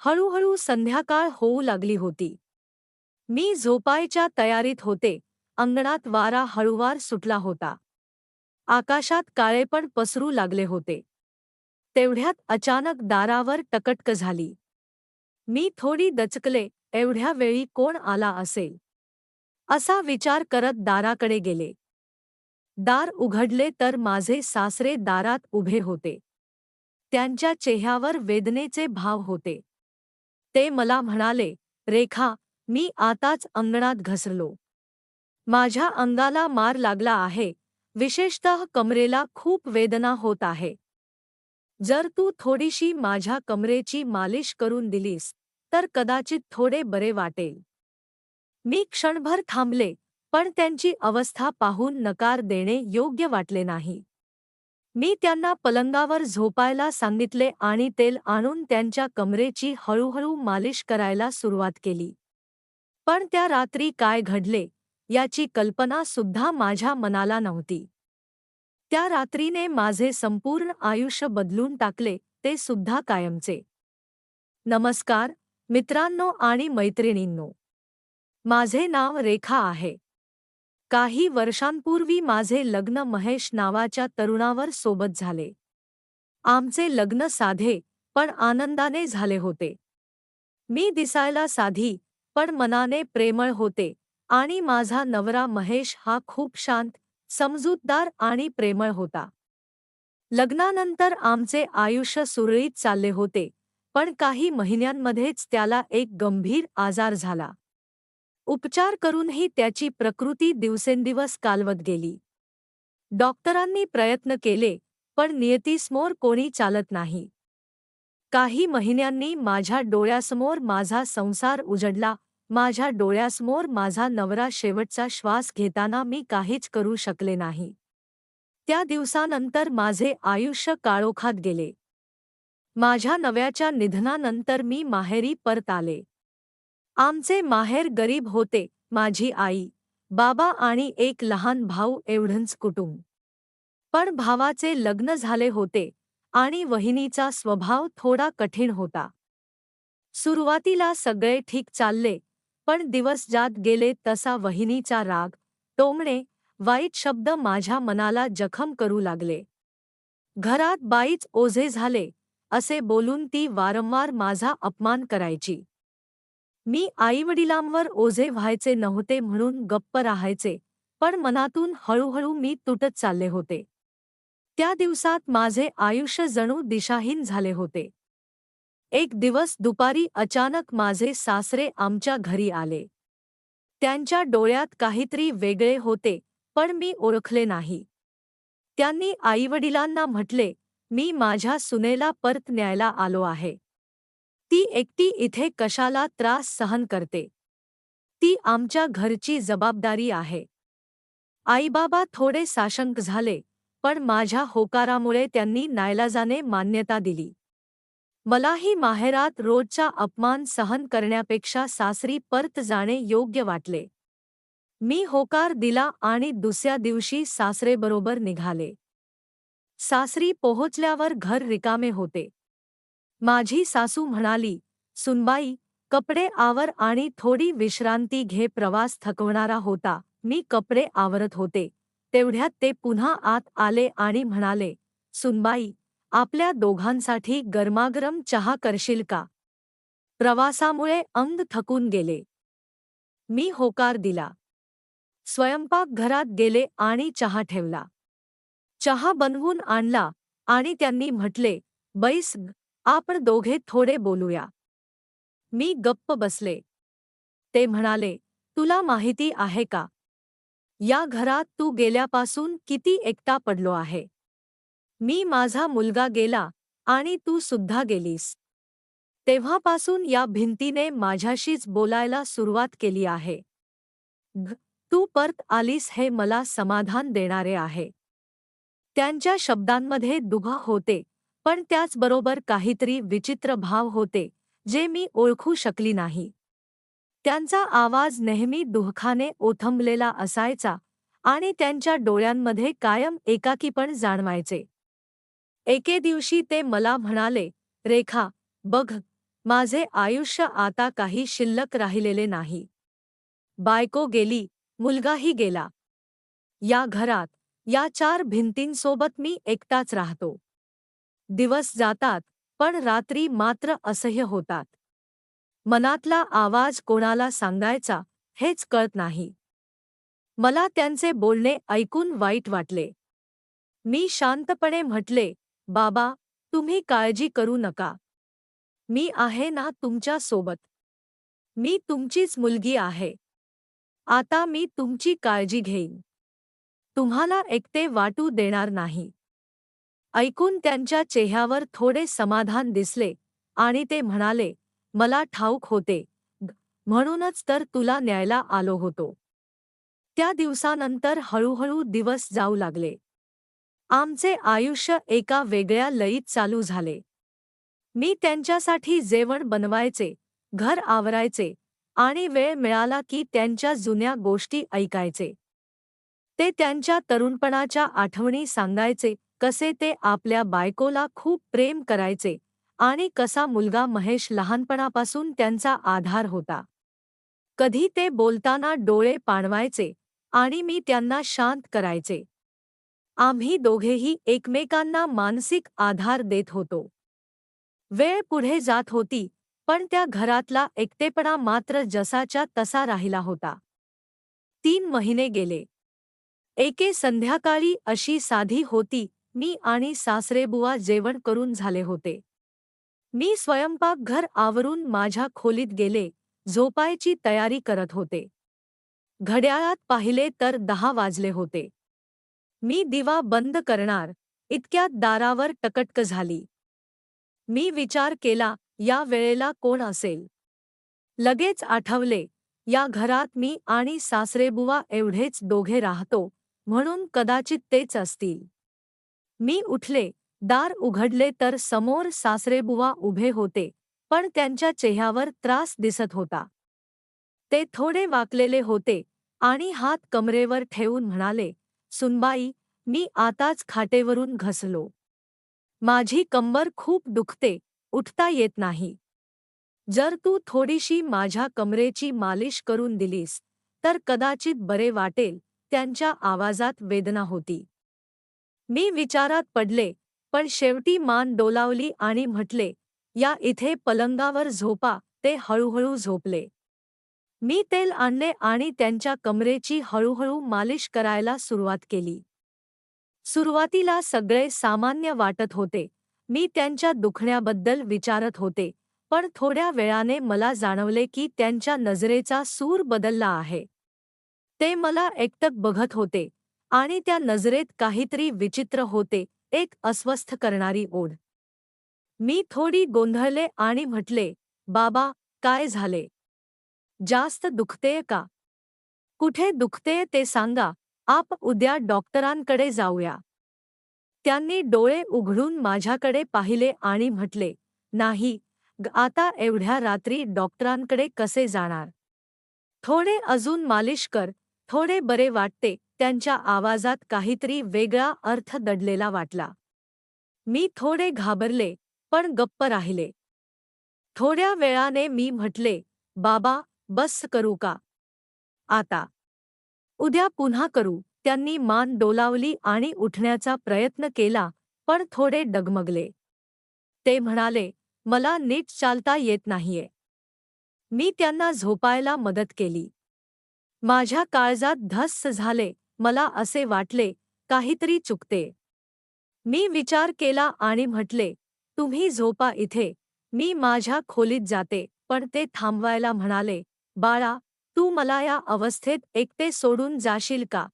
हळूहळू संध्याकाळ होऊ लागली होती. मी झोपायच्या तयारीत होते. अंगणात वारा हळूवार सुटला होता. आकाशात काळेपण पसरू लागले होते. तेवढ्यात अचानक दारावर टकटक झाली. मी थोडी दचकले एवढ्या वेळी कोण आला असेल? असा विचार करत दाराकडे गेले. दार उघडले तर माझे सासरे दारात उभे होते. त्यांच्या चेहऱ्यावर वेदनेचे भाव होते. ते मला म्हणाले रेखा मी आताच अंगणात घसरलो. माझ्या अंगाला मार लागला आहे. विशेषतः कमरेला खूप वेदना होत आहे. जर तू थोडीशी माझ्या कमरेची मालिश करून दिलीस तर कदाचित थोडे बरे वाटेल. मी क्षणभर थांबले पण त्यांची अवस्था पाहून नकार देणे योग्य वाटले नाही. मी त्यांना पलंगावर झोपायला सांगितले आणि तेल आणून त्यांच्या कमरेची हळूहळू मालिश करायला सुरुवात केली. पण त्या रात्री काय घडले याची कल्पना सुद्धा माझ्या मनाला नव्हती. त्या रात्रीने माझे संपूर्ण आयुष्य बदलून टाकले ते सुद्धा कायमचे. नमस्कार मित्रांनो आणि मैत्रिणींनो. माझे नाव रेखा आहे. काही वर्षांपूर्वी माझे लग्न महेश नावाच्या तरुणावर सोबत झाले. आमचे लग्न साधे पण आनंदाने झाले होते. मी दिसायला साधी पण मनाने प्रेमळ होते आणि माझा नवरा महेश हा खूप शांत समजूतदार आणि प्रेमळ होता. लग्नानंतर आमचे आयुष्य सुरळीत चालले होते पण काही महिन्यांमध्येच त्याला एक गंभीर आजार झाला. उपचार करूनही त्याची प्रकृती दिवसेंदिवस कालवत गेली. डॉक्टरांनी प्रयत्न केले पण नियतीसमोर कोणी चालत नाही. काही महिन्यांनी माझ्या डोळ्यासमोर माझा संसार उजडला माझ्या डोळ्यासमोर माझा नवरा शेवटचा श्वास घेताना मी काहीच करू शकले नाही. त्या दिवसानंतर माझे आयुष्य काळोखात गेले. माझ्या नव्याच्या निधनानंतर मी माहेरी परत आले. आमचे माहेर गरीब होते माझी आई बाबा आणि एक लहान भाऊ एवढंच कुटुंब. पण भावाचे लग्न झाले होते आणि वहिनीचा स्वभाव थोडा कठीण होता. सुरुवातीला सगळे ठीक चालले पण दिवस जात गेले तसा वहिनीचा राग टोमणे वाईट शब्द माझ्या मनाला जखम करू लागले. घरात बाईच ओझे झाले असे बोलून ती वारंवार माझा अपमान करायची. मी आईवडिलांवर ओझे व्हायचे नव्हते म्हणून गप्प राहायचे पण मनातून हळूहळू मी तुटत चालले होते. त्या दिवसात माझे आयुष्य जणू दिशाहीन झाले होते. एक दिवस दुपारी अचानक माझे सासरे आमच्या घरी आले. त्यांच्या डोळ्यात काहीतरी वेगळे होते पण मी ओळखले नाही. त्यांनी आईवडिलांना म्हटले मी माझ्या सुनेला परत न्यायला आलो आहे. ती एकटी इथे कशाला त्रास सहन करते? ती आमच्या घरची जबाबदारी आहे. आईबाबा थोडे साशंक झाले पण माझ्या होकारामुळे त्यांनी नायलाजाने मान्यता दिली. मलाही माहेरात रोजचा अपमान सहन करण्यापेक्षा सासरी परत जाणे योग्य वाटले. मी होकार दिला आणि दुसऱ्या दिवशी सासरेबरोबर निघाले. सासरी पोहोचल्यावर घर रिकामे होते. माझी सासू म्हणाली सुनबाई कपडे आवर आणि थोडी विश्रांती घे प्रवास थकवणारा होता. मी कपडे आवरत होते. तेवढ्यात ते पुन्हा आत आले आणि म्हणाले सुनबाई आपल्या दोघांसाठी गरमागरम चहा करशील का? प्रवासामुळे अंग थकून गेले. मी होकार दिला. स्वयंपाकघरात गेले आणि चहा ठेवला. चहा बनवून आणला आणि त्यांनी म्हटले बैस आपण दोघे थोडे बोलूया. मी गप्प बसले. ते म्हणाले तुला माहिती आहे का? या घरात तू गेल्यापासून किती एकटा पडलो आहे. मी माझा मुलगा गेला आणि तू सुद्धा गेलीस. तेव्हापासून या भिंतीने माझ्याशीच बोलायला सुरुवात केली आहे. तू परत आलीस हे मला समाधान देणारे आहे. त्यांच्या शब्दांमध्ये दुघ होते. पण त्याचबरोबर काहीतरी विचित्र भाव होते जे मी ओळखू शकली नाही. त्यांचा आवाज नेहमी दुःखाने ओथंबलेला असायचा आणि त्यांच्या डोळ्यांमध्ये कायम एकाकीपण जाणवायचे. एके दिवशी ते मला म्हणाले रेखा बघ माझे आयुष्य आता काही शिल्लक राहिलेले नाही. बायको गेली मुलगाही गेला. या घरात या चार भिंतींसोबत मी एकटाच राहतो. दिवस जातात पण रात्री मात्र असह्य होतात. मनातला आवाज कोणाला सांगायचा हेच कळत नाही. मला त्यांचे बोलणे ऐकून वाईट वाटले. मी शांतपणे म्हटले बाबा तुम्ही काळजी करू नका. मी आहे ना तुमच्यासोबत. मी तुमचीच मुलगी आहे. आता मी तुमची काळजी घेईन. तुम्हाला एकटे वाटू देणार नाही. ऐकून त्यांच्या चेहऱ्यावर थोडे समाधान दिसले आणि ते म्हणाले मला ठाऊक होते. म्हणूनच तर तुला न्यायला आलो होतो. त्या दिवसानंतर हळूहळू दिवस जाऊ लागले. आमचे आयुष्य एका वेगळ्या लयीत चालू झाले. मी त्यांच्यासाठी जेवण बनवायचे घर आवरायचे आणि वेळ मिळाला की त्यांच्या जुन्या गोष्टी ऐकायचे. ते त्यांच्या तरुणपणाच्या आठवणी सांगायचे कसे ते आपल्या बायकोला खूप प्रेम करायचे आणि कसा मुलगा महेश लहानपणापासून त्यांचा आधार होता. कधी ते बोलताना डोळे पाणवायचे आणि मी त्यांना शांत करायचे. आम्ही दोघेही एकमेकांना मानसिक आधार देत होतो. वेळ पुढे जात होती पण त्या घरातला एकटेपणा मात्र जसाच्या तसा राहिला होता. तीन महिने गेले. एके संध्याकाळी अशी साधी होती मी आणि सासरेबुवा जेवण करून झाले होते. मी स्वयंपाकघर आवरून माझ्या खोलीत गेले झोपायची तयारी करत होते. घड्याळात पाहिले तर दहा वाजले होते. मी दिवा बंद करणार इतक्यात दारावर टकटक झाली. मी विचार केला या वेळेला कोण असेल? लगेच आठवले या घरात मी आणि सासरेबुवा एवढेच दोघे राहतो म्हणून कदाचित तेच असतील. मी उठले दार उघडले तर समोर सासरेबुवा उभे होते पण त्यांच्या चेहऱ्यावर त्रास दिसत होता. ते थोडे वाकलेले होते आणि हात कमरेवर ठेवून म्हणाले सुनबाई मी आताच खाटेवरून घसलो. माझी कंबर खूप दुखते उठता येत नाही. जर तू थोडीशी माझ्या कमरेची मालिश करून दिलीस तर कदाचित बरे वाटेल त्यांच्या आवाजात वेदना होती. मी विचारात पडले पण शेवटी मान डोलावली आणि म्हटले या इथे पलंगावर झोपा ते हळूहळू झोपले. मी तेल आणले आणि त्यांच्या कमरेची हळूहळू मालिश करायला सुरुवात केली. सुरुवातीला सगळे सामान्य वाटत होते. मी त्यांच्या दुखण्याबद्दल विचारत होते पण थोड्या वेळाने मला जाणवले की त्यांच्या नजरेचा सूर बदलला आहे. ते मला एकटक बघत होते. आणि त्या नजरेत काहीतरी विचित्र होते, एक अस्वस्थ करणारी ओढ. मी थोडी गोंधळले आणि म्हटले, बाबा, काय झाले? जास्त दुखतेय का? कुठे दुखतेय ते सांगा, आप उद्या डॉक्टरांकडे जाऊया. त्यांनी डोळे उघडून माझ्याकडे पाहिले आणि म्हटले, नाही आता एवढ्या रात्री डॉक्टरांकडे कसे जाणार? थोडे अजून मालिश कर, थोडे बरे वाटते त्यांच्या आवाजात काहीतरी वेगळा अर्थ दडलेला वाटला. मी थोडे घाबरले पण गप्प राहिले. थोड्या वेळाने मी म्हटले बाबा बस करू का? आता. उद्या पुन्हा करू. त्यांनी मान डोलावली आणि उठण्याचा प्रयत्न केला पण थोडे डगमगले. ते म्हणाले मला नीट चालता येत नाहीये. मी त्यांना झोपायला मदत केली. माझ्या काळजात धस्स झाले मला असे वाटले काहीतरी चुकते. मी विचार केला आणि म्हटले तुम्ही झोपा इथे. मी माझ्या खोलीत जाते. पण ते थांबवायला म्हणाले बाळा तू मला या अवस्थेत एकटे सोडून जाशील का?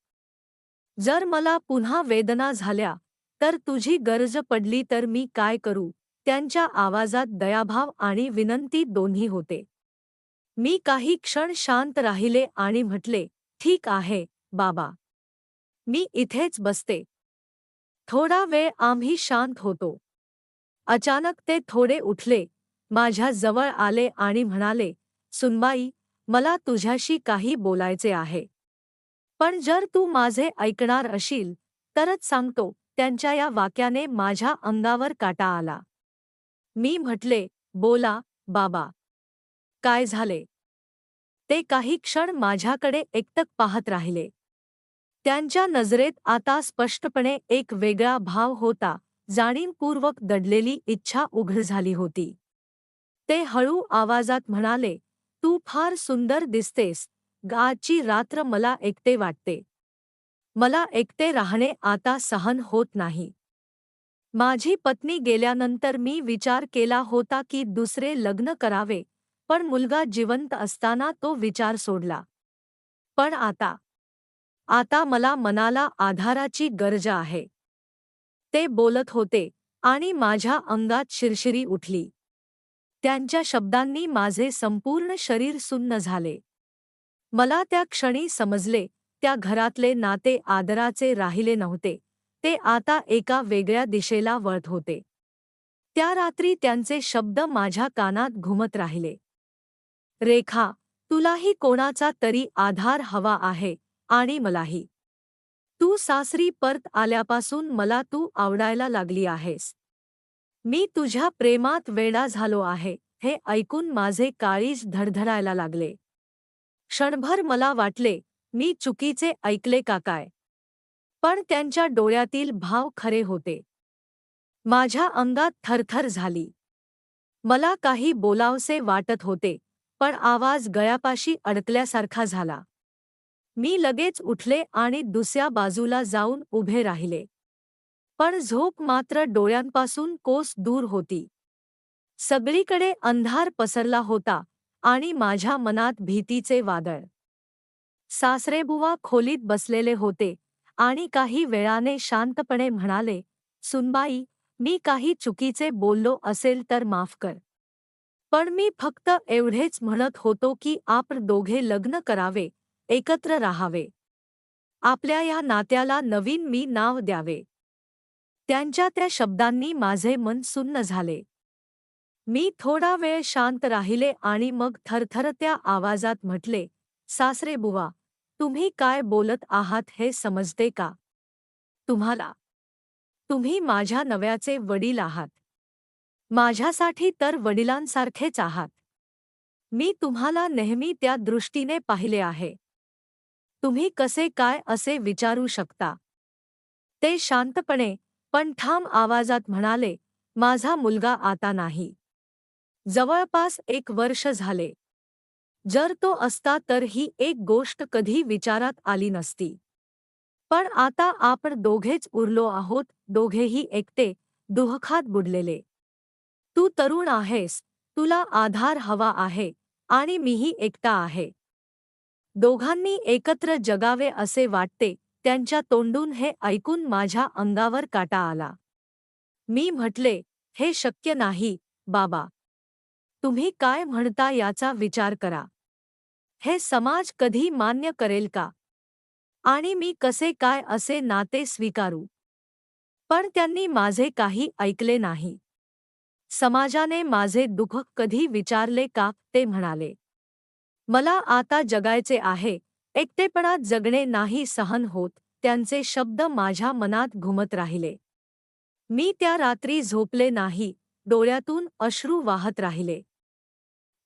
जर मला पुन्हा वेदना झाल्या तर तुझी गरज पडली तर मी काय करू? त्यांच्या आवाजात दयाभाव आणि विनंती दोन्ही होते. मी काही क्षण शांत राहिले आणि म्हटले ठीक आहे बाबा. मी इथेच बसते. थोडा वेळ आम्ही शांत होतो. अचानक ते थोडे उठले. माझ्या जवळ आले आणि म्हणाले सुनबाई मला तुझ्याशी काही बोलायचे आहे. पण जर तू माझे ऐकणार अशील तरच सांगतो त्यांच्या या वाक्याने माझ्या अंगावर काटा आला. मी म्हटले बोला बाबा. काय झाले? ते काही क्षण माझ्याकडे एकटक पाहत राहिले. त्यांच्या नजरेत आता स्पष्टपणे एक वेगळा भाव होता जाणीवपूर्वक दडलेली इच्छा उघड झाली होती. ते हळू आवाजात म्हणाले तू फार सुंदर दिसतेस गाची रात्र मला एकटे वाटते. मला एकटे राहणे आता सहन होत नाही. माझी पत्नी गेल्यानंतर मी विचार केला होता की दुसरे लग्न करावे पण मुलगा जिवंत असताना तो विचार सोडला. पण आता आता मला मनाला आधाराची गरज आहे. ते बोलत होते आणि माझ्या अंगात शिरशिरी उठली. त्यांच्या शब्दांनी माझे संपूर्ण शरीर सुन्न झाले. मला त्या क्षणी समजले त्या घरातले नाते आदराचे राहिले नव्हते. ते आता एका वेगळ्या दिशेला वळत होते. त्या रात्री त्यांचे शब्द माझ्या कानात घुमत राहिले. रेखा तुलाही कोणाचा तरी आधार हवा आहे. आणि मलाही. तू सासरी परत आल्यापासून मला तू आवडायला लागली आहेस. मी तुझ्या प्रेमात वेडा झालो आहे हे ऐकून माझे काळीज धडधडायला लागले. क्षणभर मला वाटले मी चुकीचे ऐकले का काय? पण त्यांच्या डोळ्यातील भाव खरे होते. माझ्या अंगात थरथर झाली. मला काही बोलावसे वाटत होते पण आवाज गळ्यापाशी अडकल्यासारखा झाला. मी लगेच उठले आणि दुसऱ्या बाजूला जाऊन उभे राहिले. पण झोप मात्र डोळ्यांपासून कोस दूर होती. सगळीकडे अंधार पसरला होता आणि माझ्या मनात भीतीचे वादळ. सासरेबुवा खोलीत बसलेले होते आणि काही वेळाने शांतपणे म्हणाले सुनबाई मी काही चुकीचे बोललो असेल तर माफ कर. पण मी फक्त एवढेच म्हणत होतो की आपण दोघे लग्न करावे एकत्र राहावे. आपल्या या नात्याला नवीन मी नाव द्यावे. त्यांच्या त्या शब्दांनी माझे मन सुन्न झाले. मी थोडा वेळ शांत राहिले आणि मग थरथरत्या आवाजात म्हटले सासरे बुवा तुम्ही काय बोलत आहात हे समजते का? तुम्हाला तुम्ही माझ्या नव्याचे वडील आहात. माझ्यासाठी तर वडिलांसारखेच आहात. मी तुम्हाला नेहमी त्या दृष्टीने पाहिले आहे. तुम्ही कसे काय असे विचारू शकता? ते शांतपणे पण ठाम आवाजात म्हणाले माझा मुलगा आता नाही. जवळपास एक वर्ष झाले. जर तो असता तर ही एक गोष्ट कधी विचारात आली नसती. पण आता आपण दोघेच उरलो आहोत दोघेही एकटे दुहखात बुडलेले. तू तरुण आहेस तुला आधार हवा आहे आणि मीही एकटा आहे. दोघांनी एकत्र जगावे असे वाटते त्यांच्या तोंडून हे ऐकून माझ्या अंगावर काटा आला. मी म्हटले हे शक्य नाही बाबा. तुम्ही काय म्हणता याचा विचार करा. हे समाज कधी मान्य करेल का? आणि मी कसे काय असे नाते स्वीकारू पण त्यांनी माझे काही ऐकले नाही. समाजाने माझे दुःख कधी विचारले का ते म्हणाले. मला आता जगायचे आहे. एकटेपणात जगणे नाही सहन होत त्यांचे शब्द माझ्या मनात घुमत राहिले. मी त्या रात्री झोपले नाही डोळ्यातून अश्रू वाहत राहिले.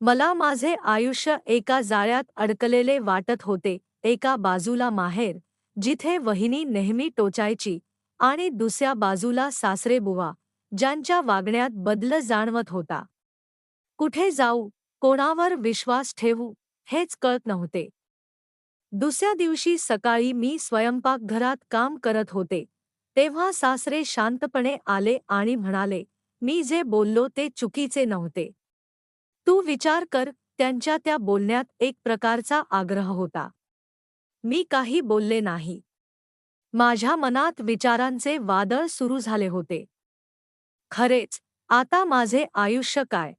मला माझे आयुष्य एका जाळ्यात अडकलेले वाटत होते एका बाजूला माहेर जिथे वहिनी नेहमी टोचायची आणि दुसऱ्या बाजूला सासरेबुवा ज्यांच्या वागण्यात बदल जाणवत होता. कुठे जाऊ कोणावर विश्वास ठेवू? हेच कळत नव्हते. दुसऱ्या दिवशी सकाळी मी स्वयंपाकघरात काम करत होते. तेव्हा सासरे शांतपणे आले आणि म्हणाले मी जे बोललो ते चुकीचे नव्हते. तू विचार कर त्यांच्या त्या बोलण्यात एक प्रकारचा आग्रह होता. मी काही बोलले नाही. माझ्या मनात विचारांचे वादळ सुरू झाले होते. खरेच आता माझे आयुष्य काय?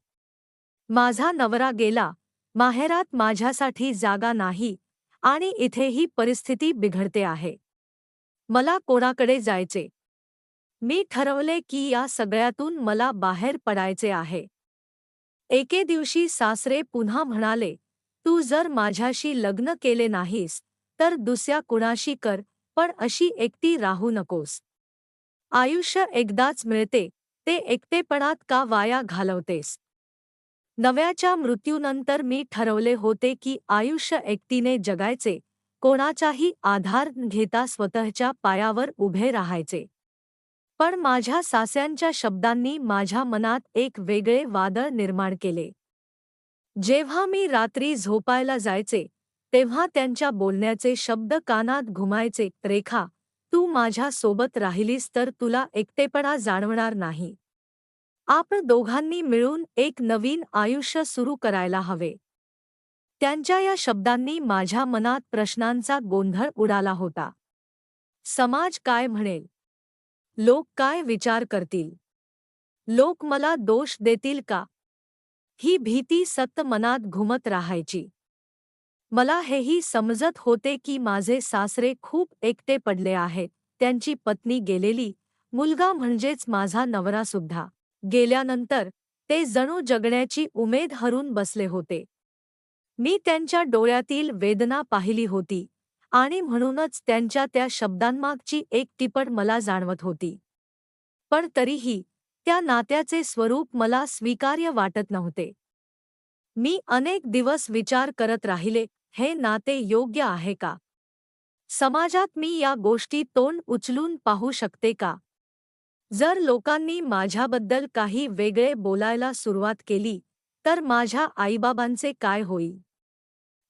माझा नवरा गेला माहेरात माझ्यासाठी जागा नाही आणि इथेही परिस्थिती बिघडते आहे. मला कोणाकडे जायचे? मी ठरवले की या सगळ्यातून मला बाहेर पडायचे आहे. एके दिवशी सासरे पुन्हा म्हणाले तू जर माझ्याशी लग्न केले नाहीस तर दुसऱ्या कुणाशी कर पण अशी एकटी राहू नकोस. आयुष्य एकदाच मिळते ते एकटेपणात का वाया घालवतेस? नव्याच्या मृत्यूनंतर मी ठरवले होते की आयुष्य एकटीने जगायचे कोणाचाही आधार घेता स्वतःच्या पायावर उभे राहायचे. पण माझ्या सास्यांच्या शब्दांनी माझ्या मनात एक वेगळे वादळ निर्माण केले. जेव्हा मी रात्री झोपायला जायचे तेव्हा त्यांच्या बोलण्याचे शब्द कानात घुमायचे रेखा तू माझ्या सोबत राहिलीस तर तुला एकटेपणा जाणवणार नाही. आपण दोघांनी मिळून एक नवीन आयुष्य सुरू करायला हवे. त्यांच्या या शब्दांनी माझ्या मनात प्रश्नांचा गोंधळ उडाला होता. समाज काय म्हणेल? लोक काय विचार करतील? लोक मला दोष देतील का? ही भीती सत्त मनात घुमत राहायची. मला हेही समजत होते की माझे सासरे खूप एकटे पडले आहेत. त्यांची पत्नी गेलेली. मुलगा म्हणजेच माझा नवरासुद्धा गेल्यानंतर ते जणू जगण्याची उमेद हरून बसले होते. मी त्यांच्या डोळ्यातील वेदना पाहिली होती आणि म्हणूनच त्यांच्या त्या शब्दांमागची एक तिपट मला जाणवत होती. पण तरीही त्या नात्याचे स्वरूप मला स्वीकार्य वाटत नव्हते. मी अनेक दिवस विचार करत राहिले हे नाते योग्य आहे का? समाजात मी या गोष्टी तोंड उचलून पाहू शकते का? जर लोकांनी माझ्याबद्दल काही वेगळे बोलायला सुरुवात केली तर माझ्या आईबाबांचे काय होईल?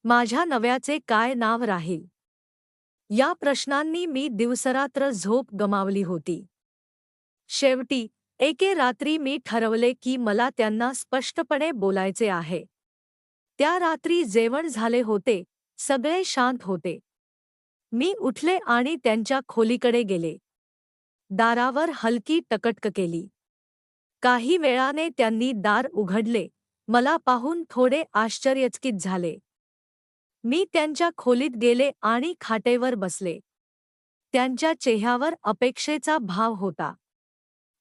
माझ्या नव्याचे काय नाव राहील? या प्रश्नांनी मी दिवसरात्र झोप गमावली होती. शेवटी एके रात्री मी ठरवले की मला त्यांना स्पष्टपणे बोलायचे आहे. त्या रात्री जेवण झाले होते सगळे शांत होते. मी उठले आणि त्यांच्या खोलीकडे गेले. दारावर हलकी टकटक केली. काही वेळाने त्यांनी दार उघडले. मला पाहून थोडे आश्चर्यचकित झाले. मी त्यांच्या खोलीत गेले आणि खाटेवर बसले. त्यांच्या चेह्यावर अपेक्षेचा भाव होता.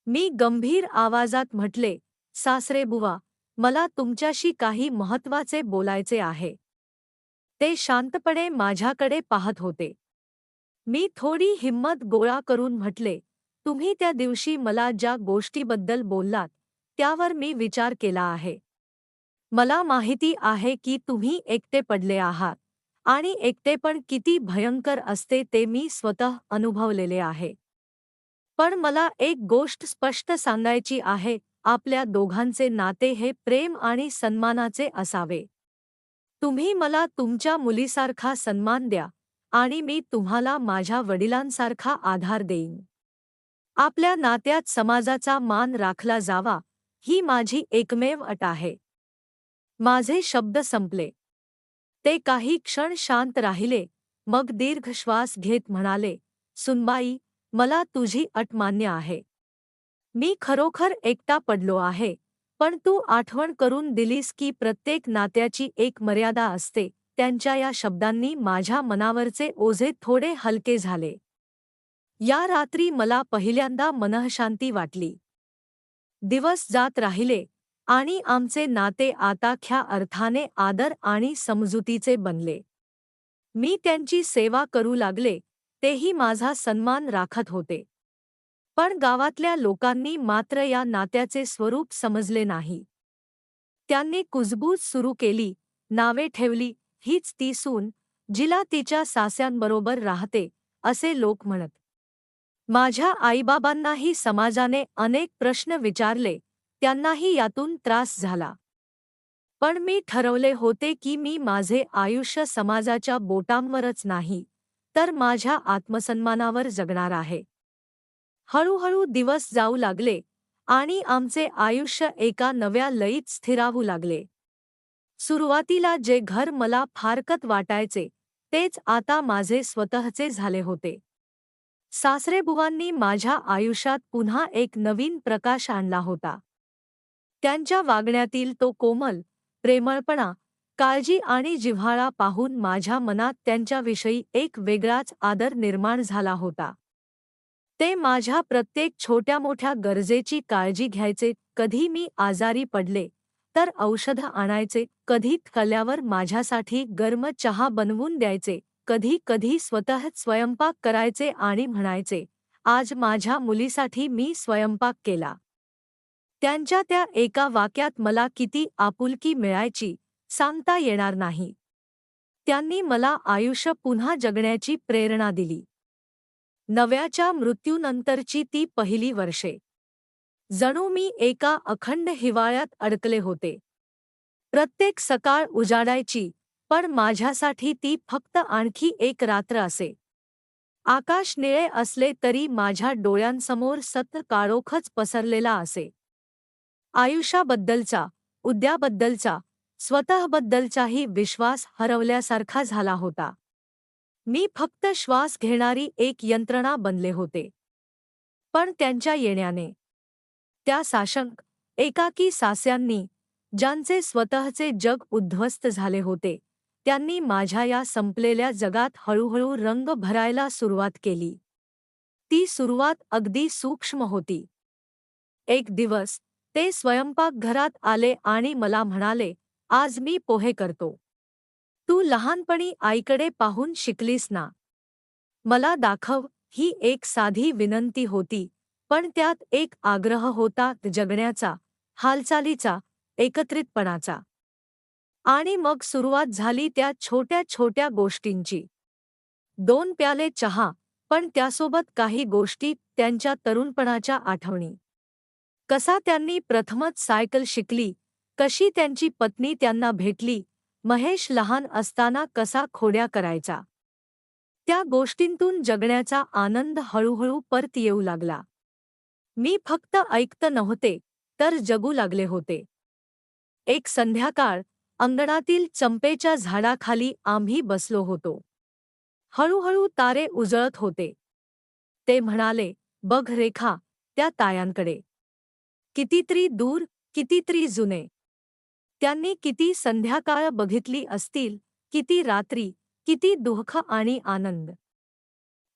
मी गंभीर आवाजात म्हटले सासरे बुवा मला तुमच्याशी काही महत्त्वाचे बोलायचे आहे. ते शांतपणे माझ्याकडे पाहत होते. मी थोडी हिंमत गोळा करून म्हटले तुम्ही त्या दिवशी मला ज्या गोष्टीबद्दल बोललात त्यावर मी विचार केला आहे. मला माहिती आहे की तुम्ही एकटे पडले आहात आणि एकटेपण किती भयंकर असते ते मी स्वतः अनुभवलेले आहे. पण मला एक गोष्ट स्पष्ट सांगायची आहे आपल्या दोघांचे नाते हे प्रेम आणि सन्मानाचे असावे. तुम्ही मला तुमच्या मुलीसारखा सन्मान द्या आणि मी तुम्हाला माझ्या वडिलांसारखा आधार देईन. आपल्या नात्यात समाजाचा मान राखला जावा ही माझी एकमेव अट आहे. माझे शब्द संपले. ते काही क्षण शांत राहिले मग दीर्घ श्वास घेत म्हणाले सुनबाई मला तुझी अट मान्य आहे. मी खरोखर एकटा पडलो आहे पण तू आठवण करून दिलीस की प्रत्येक नात्याची एक मर्यादा असते त्यांच्या या शब्दांनी माझ्या मनावरचे ओझे थोडे हलके झाले. या रात्री मला पहिल्यांदा मनःशांती वाटली. दिवस जात राहिले आणि आमचे नाते आता ख्या अर्थाने आदर आणि समजुतीचे बनले. मी त्यांची सेवा करू लागले तेही माझा सन्मान राखत होते. पण गावातल्या लोकांनी मात्र या नात्याचे स्वरूप समजले नाही. त्यांनी कुजबूज सुरू केली नावे ठेवली हीच ती सून जिला तिच्या सास्यांबरोबर राहते असे लोक म्हणत. माझ्या आईबाबांनाही समाजाने अनेक प्रश्न विचारले त्यांनाही यातून त्रास झाला. पण मी ठरवले होते की मी माझे आयुष्य समाजाच्या बोटांवरच नाही तर माझ्या आत्मसन्मानावर जगणार आहे. हळूहळू दिवस जाऊ लागले आणि आमचे आयुष्य एका नव्या लयीत स्थिरावू लागले. सुरुवातीला जे घर मला फारकत वाटायचे तेच आता माझे स्वतःचे झाले होते. सासरेबुवांनी माझ्या आयुष्यात पुन्हा एक नवीन प्रकाश आणला होता. त्यांच्या वागण्यातील तो कोमल प्रेमळपणा काळजी आणि जिव्हाळा पाहून माझ्या मनात त्यांच्याविषयी एक वेगळाच आदर निर्माण झाला होता. ते माझ्या प्रत्येक छोट्या मोठ्या गरजेची काळजी घ्यायचे कधी मी आजारी पडले तर औषध आणायचे कधी कल्यावर माझ्यासाठी गर्म चहा बनवून द्यायचे कधी कधी स्वतःच स्वयंपाक करायचे आणि म्हणायचे आज माझ्या मुलीसाठी मी स्वयंपाक केला. त्यांच्या त्या एका वाक्यात मला किती आपुलकी मिळायची सांगता येणार नाही. त्यांनी मला आयुष्य पुन्हा जगण्याची प्रेरणा दिली. नव्याच्या मृत्यूनंतरची ती पहिली वर्षे. जणू मी एका अखंड हिवाळ्यात अडकले होते. प्रत्येक सकाळ उजाडायची पण माझ्यासाठी ती फक्त आणखी एक रात्र असे. आकाश निळे असले तरी माझ्या डोळ्यांसमोर सत काळोखच पसरलेला असे. आयुष्याबद्दलचा, उद्याबद्दलचा, स्वतःबद्दलचाही विश्वास हरवल्यासारखा झाला होता. मी फक्त श्वास घेणारी एक यंत्रणा बनले होते. पण त्यांच्या येण्याने. त्या साशंक, एकाकी सास्यांनी, ज्यांचे स्वतःचे जग उद्ध्वस्त झाले होते. त्यांनी माझ्या या संपलेल्या जगात हळूहळू रंग भरायला सुरुवात केली. ती सुरुवात अगदी सूक्ष्म होती. एक दिवस ते स्वयंपाकघरात आले आणि मला म्हणाले आज मी पोहे करतो. तू लहानपणी आईकडे पाहून शिकलीस ना. मला दाखव ही एक साधी विनंती होती पण त्यात एक आग्रह होता जगण्याचा हालचालीचा एकत्रितपणाचा. आणि मग सुरुवात झाली त्या छोट्या छोट्या गोष्टींची. दोन प्याले चहा पण त्यासोबत काही गोष्टी त्यांच्या तरुणपणाच्या आठवणी. कसा त्यांनी प्रथमच सायकल शिकली कशी त्यांची पत्नी त्यांना भेटली महेश लहान असताना कसा खोड्या करायचा. त्या गोष्टींतून जगण्याचा आनंद हळूहळू परत येऊ लागला. मी फक्त ऐकत नव्हते तर जगू लागले होते. एक संध्याकाळ अंगणातील चंपेच्या झाडाखाली आम्ही बसलो होतो. हळूहळू तारे उजळत होते. ते म्हणाले बघ रेखा त्या तायांकडे. कितीतरी दूर कितीतरी जुने. त्यांनी किती संध्याकाळ बघितली असतील किती रात्री किती दुःख आणि आनंद.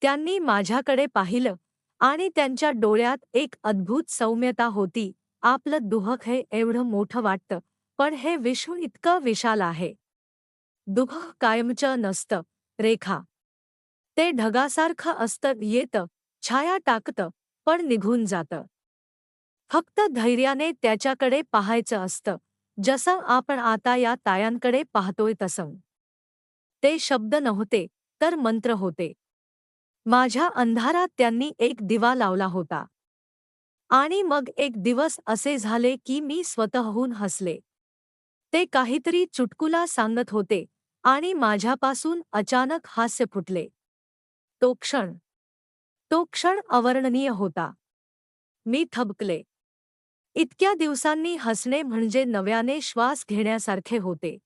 त्यांनी माझ्याकडे पाहिलं आणि त्यांच्या डोळ्यात एक अद्भुत सौम्यता होती आपलं दुःख हे एवढं मोठं वाटतं. पण हे विश्व इतकं विशाल आहे. दुःख कायमचं नसतं. रेखा. ते ढगासारखं असतं येतं छाया टाकतं पण निघून जातं. फक्त धैर्याने त्याच्याकडे पाहायचं असतं. जसं आपण आता या तायांकडे पाहतोय तसं. ते शब्द नव्हते तर मंत्र होते. माझ्या अंधारात त्यांनी एक दिवा लावला होता. आणि मग एक दिवस असे झाले की मी स्वतःहून हसले. ते काहीतरी चुटकुला सांगत होते आणि माझ्यापासून अचानक हास्य फुटले. तो क्षण. तो क्षण अवर्णनीय होता. मी थबकले. इतक्या दिवसांनी हसणे म्हणजे नव्याने श्वास घेण्यासारखे होते.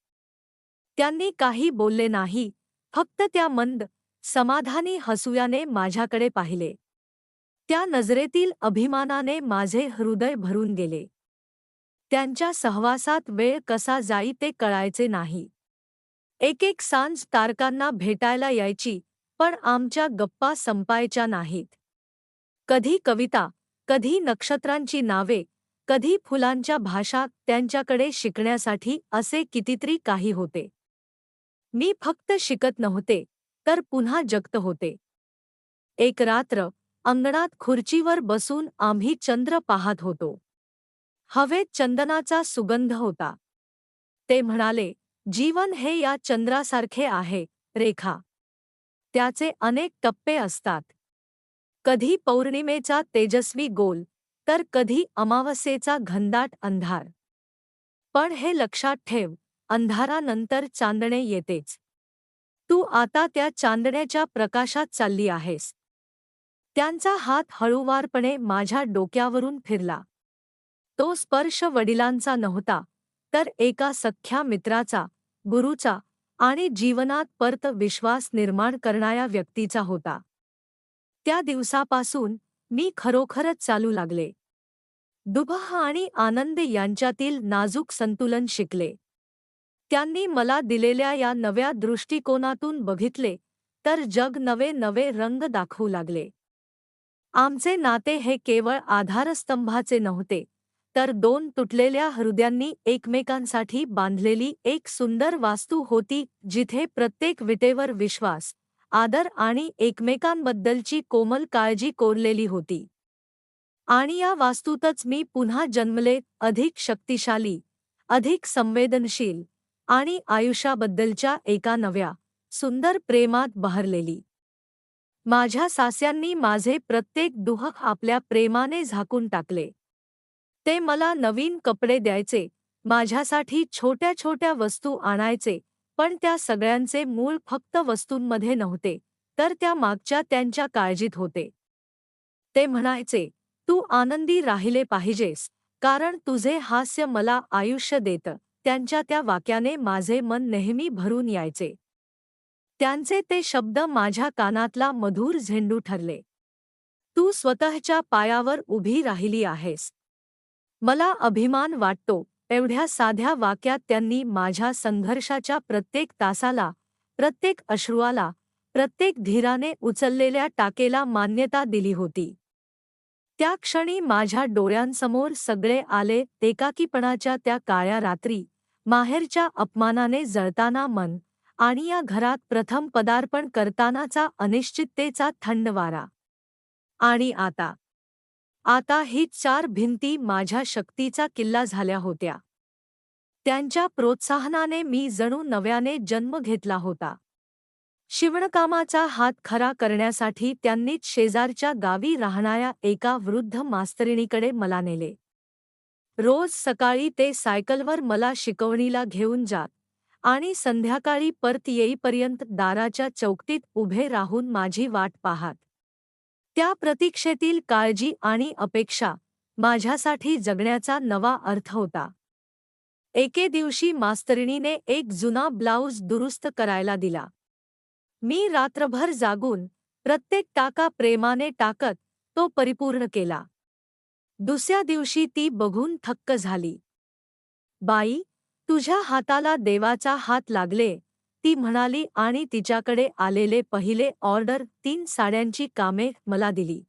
त्यांनी काही बोलले नाही फक्त त्या मंद समाधानी हसुयाने माझ्याकडे पाहिले. त्या नजरेतील अभिमानाने माझे हृदय भरून गेले. त्यांच्या सहवासात वेळ कसा जाई ते कळायचे नाही. एक एक सांज तारकांना भेटायला यायची पण आमच्या गप्पा संपायच्या नाहीत. कधी कविता कधी नक्षत्रांची नावे कधी फुलांच्या भाषा त्यांच्याकडे शिकण्यासाठी असे कितीतरी काही होते. मी फक्त शिकत नव्हते तर पुन्हा जगत होते. एक रात्र अंगणात खुर्चीवर बसून आम्ही चंद्र पाहत होतो. हवेत चंदनाचा सुगंध होता. ते म्हणाले जीवन हे या चंद्रासारखे आहे रेखा. त्याचे अनेक टप्पे असतात. कधी पौर्णिमेचा तेजस्वी गोल तर कधी अमावस्येचा घनदाट अंधार. पण हे लक्षात ठेव अंधारानंतर चांदणे येतेच. तू आता त्या चांदण्याच्या प्रकाशात चालली आहेस. त्यांचा हात हळूवारपणे माझ्या डोक्यावरून फिरला. तो स्पर्श वडिलांचा नव्हता तर एका सख्या मित्राचा गुरुचा आणि जीवनात परत विश्वास निर्माण करणाऱ्या व्यक्तीचा होता. त्या दिवसापासून मी खरोखरच चालू लागले. दुभह आणि आनंद यांच्यातील नाजूक संतुलन शिकले. त्यांनी मला दिलेल्या या नव्या दृष्टिकोनातून बघितले तर जग नवे नवे रंग दाखवू लागले. आमचे नाते हे केवळ आधारस्तंभाचे नव्हते तर दोन तुटलेल्या हृदयांनी एकमेकांसाठी बांधलेली एक सुंदर वास्तू होती जिथे प्रत्येक विटेवर विश्वास आदर आणि एकमेकांबद्दलची कोमल काळजी कोरलेली होती. आणि या वास्तूतच मी पुन्हा जन्मले अधिक शक्तिशाली अधिक संवेदनशील आणि आयुष्याबद्दलच्या एका नव्या सुंदर प्रेमात बहरलेली. माझ्या सास्यांनी माझे प्रत्येक दुःख आपल्या प्रेमाने झाकून टाकले. ते मला नवीन कपडे द्यायचे माझ्यासाठी छोट्या छोट्या वस्तू आणायचे पण त्या सगळ्यांचे मूळ फक्त वस्तूंमध्ये नव्हते तर त्या मागच्या त्यांच्या काळजीत होते. ते म्हणायचे तू आनंदी राहिले पाहिजेस कारण तुझे हास्य मला आयुष्य देतं त्यांच्या त्या वाक्याने माझे मन नेहमी भरून यायचे. त्यांचे ते शब्द माझ्या कानातला मधुर झेंडू ठरले. तू स्वतःच्या पायावर उभी राहिली आहेस मला अभिमान वाटतो एवढ्या साध्या वाक्यात त्यांनी माझ्या संघर्षाच्या प्रत्येक तासाला प्रत्येक अश्रुआला प्रत्येक धीराने उचललेल्या टाकेला मान्यता दिली होती. त्या क्षणी माझ्या डोळ्यांसमोर सगळे आले एकाकीपणाच्या त्या काळ्या रात्री माहेरच्या अपमानाने जळताना मन आणि या घरात प्रथम पदार्पण करतानाचा अनिश्चिततेचा थंड वारा आणि आता आता ही चार भिंती माझ्या शक्तीचा किल्ला झाल्या होत्या. त्यांच्या प्रोत्साहनाने मी जणू नव्याने जन्म घेतला होता. शिवणकामाचा हात खरा करण्यासाठी त्यांनीच शेजारच्या गावी राहणाऱ्या एका वृद्ध मास्तरिणीकडे मला नेले. रोज सकाळी ते सायकलवर मला शिकवणीला घेऊन जात आणि संध्याकाळी परत येईपर्यंत दाराच्या चौकटीत उभे राहून माझी वाट पाहात. त्या प्रतीक्षेतील काळजी आणि अपेक्षा माझ्यासाठी जगण्याचा नवा अर्थ होता. एके दिवशी मास्तरिणीने एक जुना ब्लाऊज दुरुस्त करायला दिला. मी रात्रभर जागून प्रत्येक टाका प्रेमाने टाकत तो परिपूर्ण केला. दुसऱ्या दिवशी ती बघून थक्क झाली. बाई तुझ्या हाताला देवाचा हात लागले. ती म्हणाली आणि तिच्याकडे आलेले पहिले ऑर्डर तीन साड्यांची कामे मला दिली.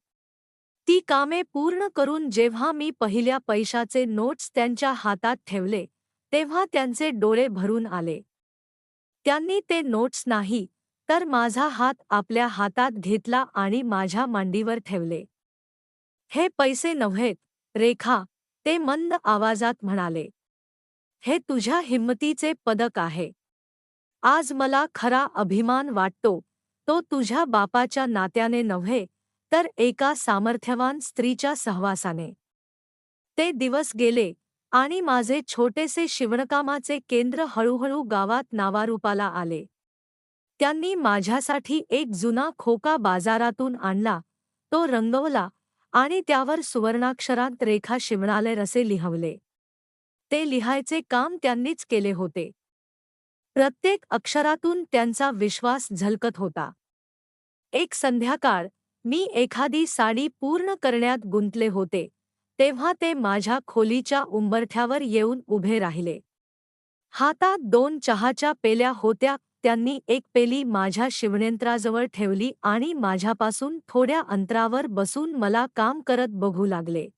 ती कामे पूर्ण करून जेव्हा मी पहिल्या पैशाचे नोट्स त्यांच्या हातात ठेवले तेव्हा त्यांचे डोळे भरून आले. त्यांनी ते नोट्स नाही तर माझा हात आपल्या हातात घेतला आणि माझ्या मांडीवर ठेवले. हे पैसे नव्हेत रेखा ते मंद आवाजात म्हणाले. हे तुझ्या हिंमतीचे पदक आहे. आज मला खरा अभिमान वाटतो. तो तुझ्या बापाच्या नात्याने नव्हे तर एका सामर्थ्यवान स्त्रीच्या सहवासाने. ते दिवस गेले आणि माझे छोटेसे शिवणकामाचे केंद्र हळूहळू गावात नावारूपाला आले. त्यांनी माझ्यासाठी एक जुना खोका बाजारातून आणला तो रंगवला आणि त्यावर सुवर्णाक्षरांत रेखा शिवणालय असे लिहवले. ते लिहायचे काम त्यांनीच केले होते. प्रत्येक अक्षरातून त्यांचा विश्वास झलकत होता. एक संध्याकाळ मी एखादी साडी पूर्ण करण्यात गुंतले होते तेव्हा ते माझ्या खोलीच्या उंबरठ्यावर येऊन उभे राहिले. हातात दोन चहाच्या पेल्या होत्या त्यांनी एक पेली माझ्या शिवनेंत्राजवळ ठेवली आणि माझ्यापासून थोड्या अंतरावर बसून मला काम करत बघू लागले.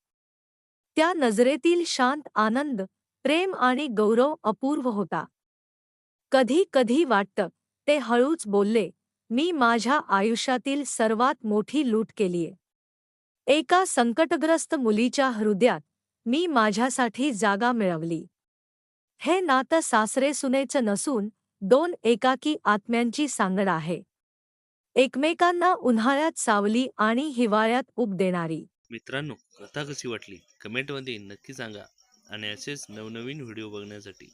त्या नजरेतील शांत आनंद प्रेम आणि गौरव अपूर्व होता. कधी कधी वाटतं. ते हळूच बोलले मी माझ्या आयुष्यातील सर्वात मोठी लूट केलीये. एका संकटग्रस्त मुलीच्या हृदयात मी माझ्यासाठी जागा मिळवली. हे नातं सासरे सुनेचं नसून दोन एकाकी आत्म्यांची सांगड आहे. एकमेकांना उन्हाळ्यात सावली आणि हिवाळ्यात उब देणारी. मित्रांनो कथा कशी वाटली? कमेंटमध्ये नक्की सांगा आणि असेच नवनवीन व्हिडिओ बघण्यासाठी